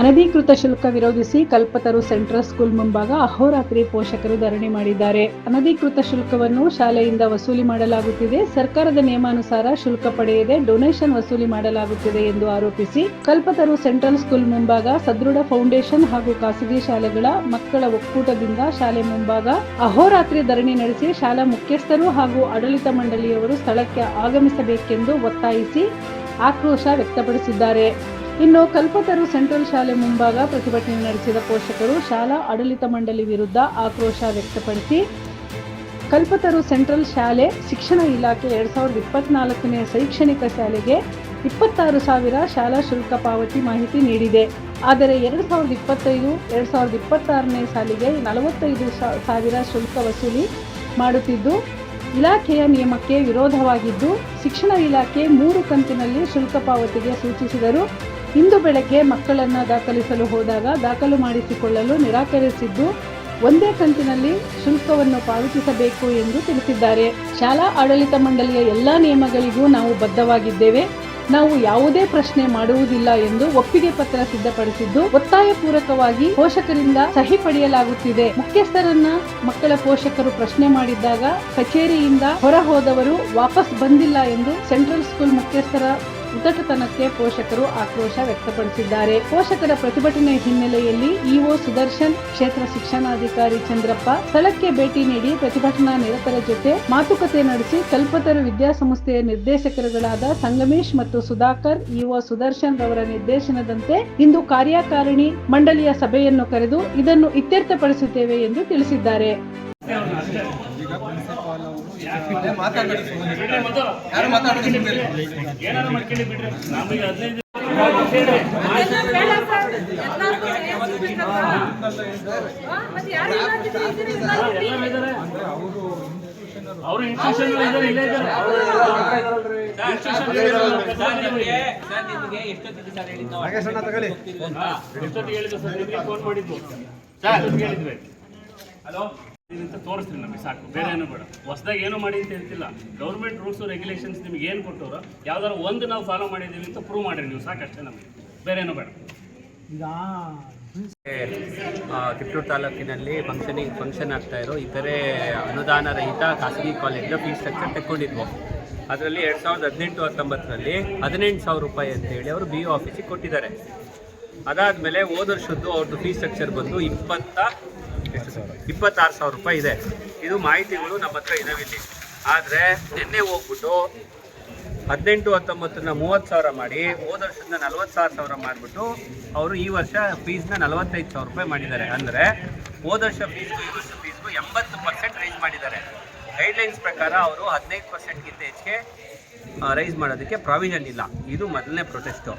ಅನಧಿಕೃತ ಶುಲ್ಕ ವಿರೋಧಿಸಿ ಕಲ್ಪತರು ಸೆಂಟ್ರಲ್ ಸ್ಕೂಲ್ ಮುಂಭಾಗ ಅಹೋರಾತ್ರಿ ಪೋಷಕರು ಧರಣಿ ಮಾಡಿದ್ದಾರೆ. ಅನಧಿಕೃತ ಶುಲ್ಕವನ್ನು ಶಾಲೆಯಿಂದ ವಸೂಲಿ ಮಾಡಲಾಗುತ್ತಿದೆ. ಸರ್ಕಾರದ ನಿಯಮಾನುಸಾರ ಶುಲ್ಕ ಪಡೆಯದೆ ಡೊನೇಷನ್ ವಸೂಲಿ ಮಾಡಲಾಗುತ್ತಿದೆ ಎಂದು ಆರೋಪಿಸಿ ಕಲ್ಪತರು ಸೆಂಟ್ರಲ್ ಸ್ಕೂಲ್ ಮುಂಭಾಗ ಸದೃಢ ಫೌಂಡೇಶನ್ ಹಾಗೂ ಖಾಸಗಿ ಶಾಲೆಗಳ ಮಕ್ಕಳ ಒಕ್ಕೂಟದಿಂದ ಶಾಲೆ ಮುಂಭಾಗ ಅಹೋರಾತ್ರಿ ಧರಣಿ ನಡೆಸಿ ಶಾಲಾ ಮುಖ್ಯಸ್ಥರು ಹಾಗೂ ಆಡಳಿತ ಮಂಡಳಿಯವರು ಸ್ಥಳಕ್ಕೆ ಆಗಮಿಸಬೇಕೆಂದು ಒತ್ತಾಯಿಸಿ ಆಕ್ರೋಶ ವ್ಯಕ್ತಪಡಿಸಿದ್ದಾರೆ. ಇನ್ನು ಕಲ್ಪತರು ಸೆಂಟ್ರಲ್ ಶಾಲೆ ಮುಂಭಾಗ ಪ್ರತಿಭಟನೆ ನಡೆಸಿದ ಪೋಷಕರು ಶಾಲಾ ಆಡಳಿತ ಮಂಡಳಿ ವಿರುದ್ಧ ಆಕ್ರೋಶ ವ್ಯಕ್ತಪಡಿಸಿ, ಕಲ್ಪತರು ಸೆಂಟ್ರಲ್ ಶಾಲೆ ಶಿಕ್ಷಣ ಇಲಾಖೆ ಎರಡ್ ಸಾವಿರದ ಇಪ್ಪತ್ನಾಲ್ಕನೇ ಶೈಕ್ಷಣಿಕ ಶಾಲೆಗೆ ಇಪ್ಪತ್ತಾರು ಸಾವಿರ ಶಾಲಾ ಶುಲ್ಕ ಪಾವತಿ ಮಾಹಿತಿ ನೀಡಿದೆ. ಆದರೆ ಎರಡ್ ಸಾವಿರದ ಇಪ್ಪತ್ತೈದು, ಎರಡ್ ಸಾವಿರದ ಇಪ್ಪತ್ತಾರನೇ ಸಾಲಿಗೆ ನಲವತ್ತೈದು ಸಾವಿರ ಶುಲ್ಕ ವಸೂಲಿ ಮಾಡುತ್ತಿದ್ದು, ಇಲಾಖೆಯ ನಿಯಮಕ್ಕೆ ವಿರೋಧವಾಗಿದ್ದು, ಶಿಕ್ಷಣ ಇಲಾಖೆ ಮೂರು ಕಂತಿನಲ್ಲಿ ಶುಲ್ಕ ಪಾವತಿಗೆ ಸೂಚಿಸಿದರು ಇಂದು ಬೆಳಗ್ಗೆ ಮಕ್ಕಳನ್ನು ದಾಖಲಿಸಲು ಹೋದಾಗ ದಾಖಲು ಮಾಡಿಸಿಕೊಳ್ಳಲು ನಿರಾಕರಿಸಿದ್ದು, ಒಂದೇ ಕಂತಿನಲ್ಲಿ ಶುಲ್ಕವನ್ನು ಪಾವತಿಸಬೇಕು ಎಂದು ತಿಳಿಸಿದ್ದಾರೆ. ಶಾಲಾ ಆಡಳಿತ ಮಂಡಳಿಯ ಎಲ್ಲಾ ನಿಯಮಗಳಿಗೂ ನಾವು ಬದ್ಧವಾಗಿದ್ದೇವೆ. ನಾವು ಯಾವುದೇ ಪ್ರಶ್ನೆ ಮಾಡುವುದಿಲ್ಲ ಎಂದು ಒಪ್ಪಿಗೆ ಪತ್ರ ಸಿದ್ಧಪಡಿಸಿದ್ದು, ಒತ್ತಾಯ ಪೂರಕವಾಗಿ ಪೋಷಕರಿಂದ ಸಹಿ ಪಡೆಯಲಾಗುತ್ತಿದೆ. ಮುಖ್ಯಸ್ಥರನ್ನ ಮಕ್ಕಳ ಪೋಷಕರು ಪ್ರಶ್ನೆ ಮಾಡಿದ್ದಾಗ ಕಚೇರಿಯಿಂದ ಹೊರ ಹೋದವರು ವಾಪಸ್ ಬಂದಿಲ್ಲ ಎಂದು ಸೆಂಟ್ರಲ್ ಸ್ಕೂಲ್ ಮುಖ್ಯಸ್ಥರ ಉದ್ದಟತನಕ್ಕೆ ಪೋಷಕರು ಆಕ್ರೋಶ ವ್ಯಕ್ತಪಡಿಸಿದ್ದಾರೆ. ಪೋಷಕರ ಪ್ರತಿಭಟನೆ ಹಿನ್ನೆಲೆಯಲ್ಲಿ ಇಒ ಸುದರ್ಶನ್, ಕ್ಷೇತ್ರ ಶಿಕ್ಷಣಾಧಿಕಾರಿ ಚಂದ್ರಪ್ಪ ಸ್ಥಳಕ್ಕೆ ಭೇಟಿ ನೀಡಿ ಪ್ರತಿಭಟನಾ ನಿರತರ ಜೊತೆ ಮಾತುಕತೆ ನಡೆಸಿ ಕಲ್ಪತರು ವಿದ್ಯಾಸಂಸ್ಥೆಯ ನಿರ್ದೇಶಕರುಗಳಾದ ಸಂಗಮೇಶ್ ಮತ್ತು ಸುಧಾಕರ್, ಇಒ ಸುದರ್ಶನ್ ರವರ ನಿರ್ದೇಶನದಂತೆ ಇಂದು ಕಾರ್ಯಕಾರಿಣಿ ಮಂಡಳಿಯ ಸಭೆಯನ್ನು ಕರೆದು ಇದನ್ನು ಇತ್ಯರ್ಥಪಡಿಸುತ್ತೇವೆ ಎಂದು ತಿಳಿಸಿದ್ದಾರೆ. ಅವರು ನಮಗೆ ಇನ್ಸ್ಟಿಟ್ಯೂಷನ್ ಇದ್ದಾರೆ ನಾಗೇಶಣ್ಣ ತಗೊಳ್ಳಿ. ಎಷ್ಟೊತ್ತಿಗೆ ಹೇಳಿದ್ರು ಸರ್? ನಿಮಗೆ ಫೋನ್ ಮಾಡಿದ್ದು. ಸರ್ ಹೇಳಿದ್ವಿ ಹಲೋ? ಅಂತ ತೋರಿಸ್ತೀನಿ ನಮಗೆ ಸಾಕು. ಬೇರೆ ಏನು ಬೇಡ. ಹೊಸದಾಗಿ ಏನು ಮಾಡಿ ಅಂತ ಹೇಳ್ತಿಲ್ಲ. ಗೌರ್ಮೆಂಟ್ ರೂಲ್ಸ್ ರೆಗ್ಯುಲೇಷನ್ಸ್ ನಿಮ್ಗೆ ಏನು ಕೊಟ್ಟವರು ಯಾವ್ದಾದ್ರು ಒಂದು ನಾವು ಫಾಲೋ ಮಾಡಿದ್ದೀವಿ ಅಂತ ಪ್ರೂವ್ ಮಾಡಿರಿ ನೀವು ಸಾಕಷ್ಟೇ ನಮಗೆ. ಬೇರೆ ಏನೂ ಬೇಡ. ಆ, ತಿಪ್ಟೂರು ತಾಲೂಕಿನಲ್ಲಿ ಫಂಕ್ಷನಿಗೆ ಫಂಕ್ಷನ್ ಆಗ್ತಾ ಇರೋ ಇತರೆ ಅನುದಾನ ರಹಿತ ಖಾಸಗಿ ಕಾಲೇಜಿನ ಫೀಸ್ ಸ್ಟ್ರಕ್ಚರ್ ತೆಕ್ಕೊಂಡಿದ್ವು. ಅದರಲ್ಲಿ ಎರಡು ಸಾವಿರದ ಹದಿನೆಂಟು ಹತ್ತೊಂಬತ್ತರಲ್ಲಿ ಹದಿನೆಂಟು ಸಾವಿರ ರೂಪಾಯಿ ಅಂತೇಳಿ ಅವರು ಬಿ ಒ ಆಫೀಸಿಗೆ ಕೊಟ್ಟಿದ್ದಾರೆ. ಅದಾದಮೇಲೆ ಹೋದ ವರ್ಷದ್ದು ಅವ್ರದ್ದು ಫೀಸ್ ಸ್ಟ್ರಕ್ಚರ್ ಬಂದು ಇಪ್ಪತ್ತ ಎಷ್ಟು ಸಾವಿರ ಇಪ್ಪತ್ತಾರು ಸಾವಿರ ರೂಪಾಯಿ ಇದೆ. ಇದು ಮಾಹಿತಿಗಳು ನಮ್ಮ ಹತ್ರ ಇದಾವೆ ಇಲ್ಲಿ. ಆದರೆ ನಿನ್ನೆ ಹೋಗ್ಬಿಟ್ಟು ಹದಿನೆಂಟು, ಹತ್ತೊಂಬತ್ತನ್ನ ಮೂವತ್ತು ಸಾವಿರ ಮಾಡಿ, ಹೋದ ವರ್ಷದಿಂದ ನಲ್ವತ್ತು ಸಾವಿರ ಸಾವಿರ ಮಾಡಿಬಿಟ್ಟು ಅವರು ಈ ವರ್ಷ ಫೀಸ್ನ ನಲವತ್ತೈದು ಸಾವಿರ ರೂಪಾಯಿ ಮಾಡಿದ್ದಾರೆ. ಅಂದರೆ ಹೋದ ವರ್ಷ ಫೀಸ್ಗೂ ಈ ವರ್ಷ ಫೀಸ್ಗೂ ಎಂಬತ್ತು ಪರ್ಸೆಂಟ್ ರೈಸ್ ಮಾಡಿದ್ದಾರೆ. ಗೈಡ್ಲೈನ್ಸ್ ಪ್ರಕಾರ ಅವರು ಹದಿನೈದು ಪರ್ಸೆಂಟ್ಗಿಂತ ಹೆಚ್ಚಿಗೆ ರೈಸ್ ಮಾಡೋದಕ್ಕೆ ಪ್ರಾವಿಷನ್ ಇಲ್ಲ. ಇದು ಮೊದಲನೇ ಪ್ರೊಟೆಸ್ಟು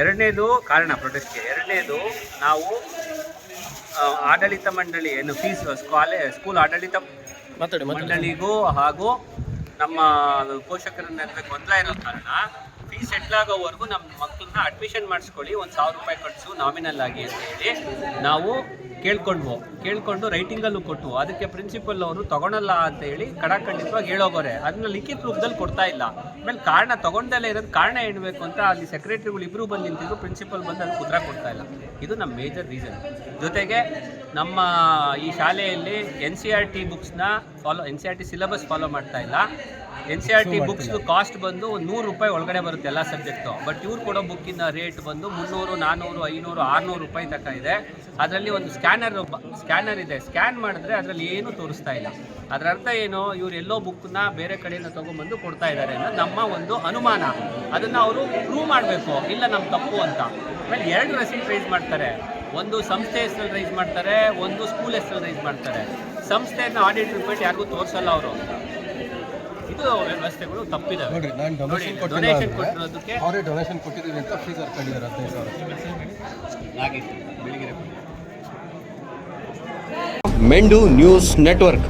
ಎರಡನೇದು ಕಾರಣ ಪ್ರೊಟೆಸ್ಟ್ಗೆ ಎರಡನೇದು ನಾವು ಆಡಳಿತ ಮಂಡಳಿ ಏನು ಫೀಸ್ ಕಾಲೇ ಸ್ಕೂಲ್ ಆಡಳಿತ ಮಂಡಳಿಗೂ ಹಾಗೂ ನಮ್ಮ ಪೋಷಕರ ನಡುವೆ ಗೊಂದಲ ಇರೋ ಕಾರಣ. ಫೀಸ್ ಸೆಟ್ಲ್ ಆಗೋವರೆಗೂ ನಮ್ಮ ಮಕ್ಕಳನ್ನ ಅಡ್ಮಿಷನ್ ಮಾಡಿಸ್ಕೊಳ್ಳಿ. ಒಂದು ಸಾವಿರ ರೂಪಾಯಿ ಖರ್ಚು ನಾಮಿನಲ್ ಆಗಿ ಅಂತ ಹೇಳಿ ನಾವು ಕೇಳ್ಕೊಂಡ್ವು. ಕೇಳ್ಕೊಂಡು ರೈಟಿಂಗಲ್ಲೂ ಕೊಟ್ಟು ಅದಕ್ಕೆ ಪ್ರಿನ್ಸಿಪಲ್ ಅವರು ತಗೊಳಲ್ಲ ಅಂತ ಹೇಳಿ ಕಡಾಖಂಡಿತವಾಗಿ ಹೇಳೋಗೋರೆ. ಅದನ್ನ ಲಿಖಿತ ರೂಪದಲ್ಲಿ ಕೊಡ್ತಾ ಇಲ್ಲ. ಆಮೇಲೆ ಕಾರಣ ತಗೊಂಡಲ್ಲೇ ಇರೋದು ಕಾರಣ ಹೇಳಬೇಕು ಅಂತ ಅಲ್ಲಿ ಸೆಕ್ರೆಟರಿಗಳು ಇಬ್ಬರು ಬಂದು ನಿಂತಿದ್ರು. ಪ್ರಿನ್ಸಿಪಲ್ ಬಂದು ಅಲ್ಲಿ ಉತ್ತರ ಕೊಡ್ತಾ ಇಲ್ಲ. ಇದು ನಮ್ಮ ಮೇಜರ್ ರೀಸನ್ ಜೊತೆಗೆ ನಮ್ಮ ಈ ಶಾಲೆಯಲ್ಲಿ N C R T ಬುಕ್ಸ್ನ follow N C R T syllabus follow ಮಾಡ್ತಾ ಇಲ್ಲ. N C R T books cost ಬಂದು ನೂರು ರೂಪಾಯಿ ಒಳಗಡೆ ಬರುತ್ತೆ ಎಲ್ಲ ಸಬ್ಜೆಕ್ಟು ಬಟ್ ಇವ್ರು ಕೊಡೋ ಬುಕ್ಕಿನ ರೇಟ್ ಬಂದು ಮುನ್ನೂರು ನಾನ್ನೂರು ಐನೂರು ಆರುನೂರು ರೂಪಾಯಿ ತನಕ ಇದೆ. ಅದರಲ್ಲಿ ಒಂದು ಸ್ಕ್ಯಾನರ್ ಸ್ಕ್ಯಾನರ್ ಇದೆ. ಸ್ಕ್ಯಾನ್ ಮಾಡಿದ್ರೆ ಅದರಲ್ಲಿ ಏನೂ ತೋರಿಸ್ತಾ ಇಲ್ಲ. ಅದರ ಅರ್ಥ ಏನು? ಇವ್ರು ಎಲ್ಲೋ ಬುಕ್ನ ಬೇರೆ ಕಡೆಯಿಂದ ತೊಗೊಂಬಂದು ಕೊಡ್ತಾ ಇದ್ದಾರೆ ಅನ್ನೋದು ನಮ್ಮ ಒಂದು ಅನುಮಾನ. ಅದನ್ನು ಅವರು ಪ್ರೂವ್ ಮಾಡಬೇಕು. ಇಲ್ಲ ನಮ್ಮ ತಪ್ಪು ಅಂತ. ಆಮೇಲೆ ಎರಡು ರೆಸಿಪ್ಟ್ ರೈಸ್ ಮಾಡ್ತಾರೆ. ಒಂದು ಸಂಸ್ಥೆ ಹೆಸರಲ್ಲಿ ರೈಸ್ ಮಾಡ್ತಾರೆ ಒಂದು ಸ್ಕೂಲ್ ಹೆಸರಲ್ಲಿ ರೈಸ್ ಮಾಡ್ತಾರೆ. ಸಂಸ್ಥೆಯನ್ನು ಆಡಿಟ್ ರಿಪೋರ್ಟ್ ಯಾರಿಗೂ ತೋರಿಸಲ್ಲ ಅವರು ಇದು ವ್ಯವಸ್ಥೆಗಳು ತಪ್ಪಿದೆ ನೋಡ್ರಿ ನಾನು ಡೊನೇಷನ್ ಕೊಟ್ಟಿದ್ದೀನಿ ಡೊನೇಷನ್ ಕೊಟ್ಟಿರೋದಕ್ಕೆ ಅವರೇ ಡೊನೇಷನ್ ಕೊಟ್ಟಿದ್ದೀವಿ ಅಂತ ಫೀಸ್ ಹಾಕೊಂಡಿದ್ದಾರೆ ಹದಿನೈದು ಸಾವಿರ? ಆಗಿತ್ತು ಬೆಳಿಗ್ಗೆ ಮೆಂಡು ನ್ಯೂಸ್ ನೆಟ್ವರ್ಕ್.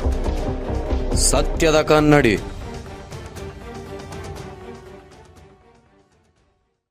ಸತ್ಯದ ಕನ್ನಡಿ.